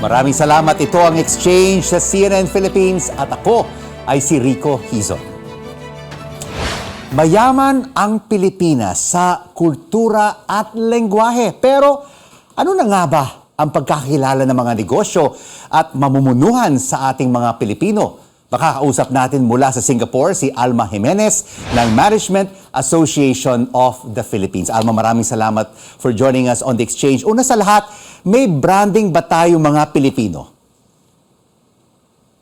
Maraming salamat. Ito ang exchange sa CNN Philippines at ako ay si Rico Hizon. Mayaman ang Pilipinas sa kultura at lengguwahe. Pero ano na nga ba ang pagkakilala ng mga negosyo at mamumunuhan sa ating mga Pilipino? Makakausap natin mula sa Singapore si Alma Jimenez ng Management Association of the Philippines. Alma, maraming salamat for joining us on the exchange. Una sa lahat, may branding ba tayo mga Pilipino?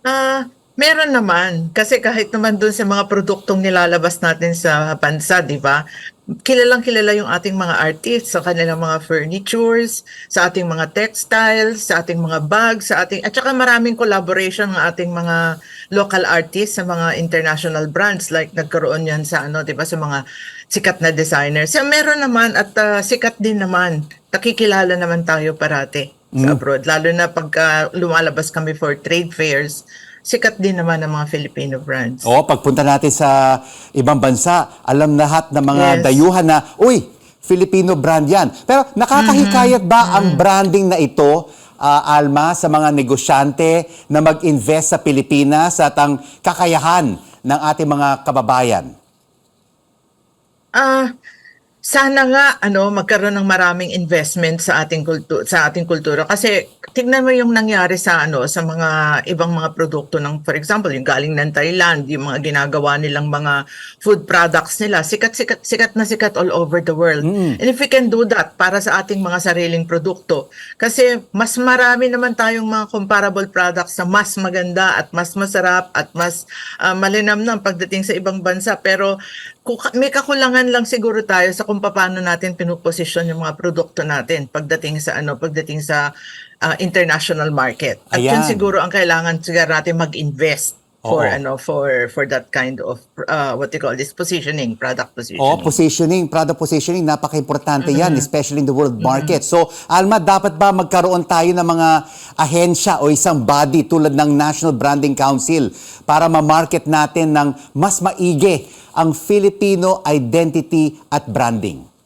Ah, meron naman. Kasi kahit naman dun sa mga produktong nilalabas natin sa bansa, di ba? Kilalang kilala yung ating mga artists sa kanilang mga furnitures, sa ating mga textiles, sa ating mga bags, sa ating at saka maraming collaboration ng ating mga local artists sa mga international brands like nagkaroon yan sa ano, 'di ba, sa mga sikat na designers. So, meron naman at ah, sikat din naman. Nakikilala naman tayo parati sa abroad lalo na pagka lumalabas kami for trade fairs sikat din naman ang mga Filipino brands. Oo, pagpunta natin sa ibang bansa, alam lahat ng mga Yes. dayuhan na, uy, Filipino brand yan. Pero nakakahikayat ba ang branding na ito, ah, Alma, sa mga negosyante na mag-invest sa Pilipinas at ang kakayahan ng ating mga kababayan? Ah, sana nga ano magkaroon ng maraming investment sa ating kultura sa ating kultura. Kasi tignan mo yung nangyari sa ano sa mga ibang mga produkto ng for example yung galing ng Thailand yung mga ginagawa nilang mga food products nila sikat sikat sikat na sikat all over the world. And if we can do that para sa ating mga sariling produkto kasi mas marami naman tayong mga comparable products na mas maganda at mas masarap at mas ah, malinamnam pagdating sa ibang bansa. Pero may kakulangan lang siguro tayo sa kung paano natin pinuposisyon yung mga produkto natin pagdating sa ano pagdating sa ah, international market. At yun Ayan. siguro ang kailangan siguro natin mag-invest for Oo. ano for for that kind of uh, what you call this positioning, product positioning. Oo, positioning, product positioning, napaka-importante yan, especially in the world market. So, Alma, dapat ba magkaroon tayo ng mga ahensya o isang body tulad ng National Branding Council para ma-market natin ng mas maigi ang Filipino identity at branding?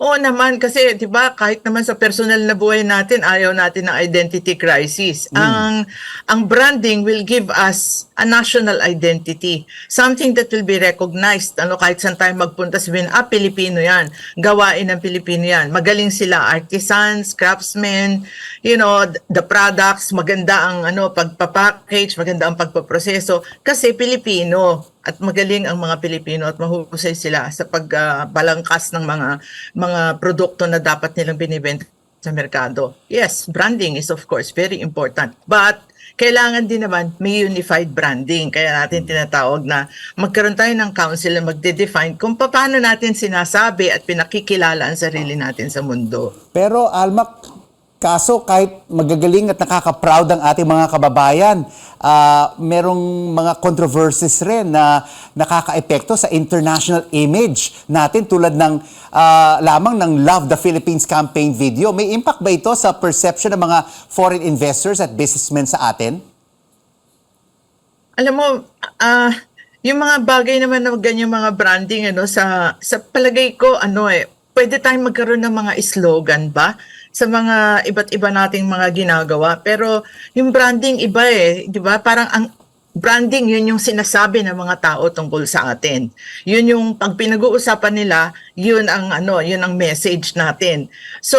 Oo naman kasi 'di ba kahit naman sa personal na buhay natin ayaw natin ng identity crisis. Ang ang branding will give us a national identity, something that will be recognized. Ano kahit saan tayo magpunta sabihin, ah Pilipino 'yan, gawain ng Pilipino 'yan. Magaling sila artisans, craftsmen, you know, th- the products, maganda ang ano pagpapackage, maganda ang pagpaproseso kasi Pilipino at magaling ang mga Pilipino at mahusay sila sa pagbalangkas ng mga mga produkto na dapat nilang binibenta sa merkado. Yes, branding is of course very important. But kailangan din naman may unified branding. Kaya natin tinatawag na magkaroon tayo ng council na magde-define kung paano natin sinasabi at pinakikilala ang sarili natin sa mundo. Pero Alma, kaso kahit magagaling at nakaka-proud ang ating mga kababayan, ah, merong mga controversies rin na nakaka-epekto sa international image natin tulad ng ah, lamang ng Love the Philippines campaign video. May impact ba ito sa perception ng mga foreign investors at businessmen sa atin? Alam mo, ah, yung mga bagay naman na ganyan mga branding ano sa sa palagay ko ano eh pwede tayong magkaroon ng mga slogan ba sa mga iba't iba nating mga ginagawa pero yung branding iba eh 'di ba parang ang branding yun yung sinasabi ng mga tao tungkol sa atin yun yung pag pinag-uusapan nila yun ang ano yun ang message natin so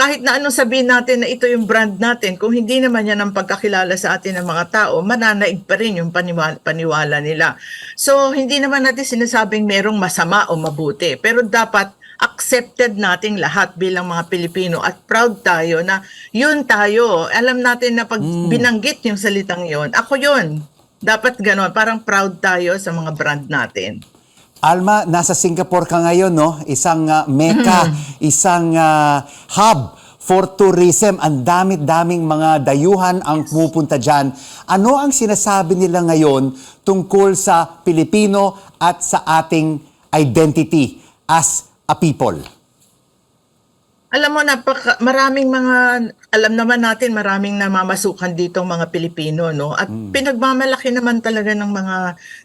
kahit na anong sabihin natin na ito yung brand natin, kung hindi naman yan ang pagkakilala sa atin ng mga tao, mananaig pa rin yung paniwala, paniwala nila. So, hindi naman natin sinasabing merong masama o mabuti. Pero dapat accepted nating lahat bilang mga Pilipino at proud tayo na yun tayo. Alam natin na pag binanggit yung salitang yun, ako yun. Dapat ganon, parang proud tayo sa mga brand natin. Alma, nasa Singapore ka ngayon, no? Isang ah, mecca, isang ah, hub for tourism. Ang damit-daming mga dayuhan ang pumupunta dyan. Ano ang sinasabi nila ngayon tungkol sa Pilipino at sa ating identity as a people? Alam mo, napaka, maraming mga, alam naman natin, maraming namamasukan dito mga Pilipino, no? At pinagmamalaki naman talaga ng mga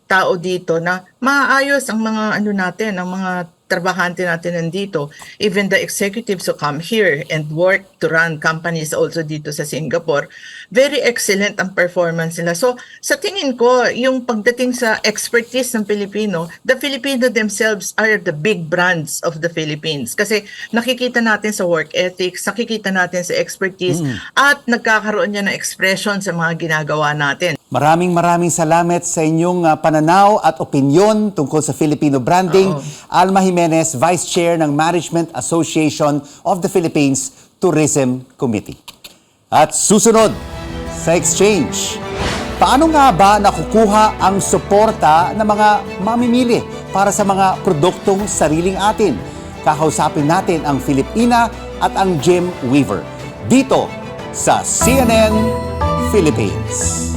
tao dito na maayos ang mga ano natin, ang mga trabahante natin nandito, even the executives who come here and work to run companies also dito sa Singapore, very excellent ang performance nila. So, sa tingin ko, yung pagdating sa expertise ng Pilipino, the Filipino themselves are the big brands of the Philippines. Kasi nakikita natin sa work ethics, nakikita natin sa expertise, at nagkakaroon niya ng expression sa mga ginagawa natin. Maraming maraming salamat sa inyong ah, pananaw at opinyon tungkol sa Filipino branding. Oo. Alma Jimenez, Vice Chair ng Management Association of the Philippines Tourism Committee. At susunod sa exchange, paano nga ba nakukuha ang suporta ng mga mamimili para sa mga produktong sariling atin? Kakausapin natin ang Filipina at ang Jim Weaver dito sa CNN Philippines.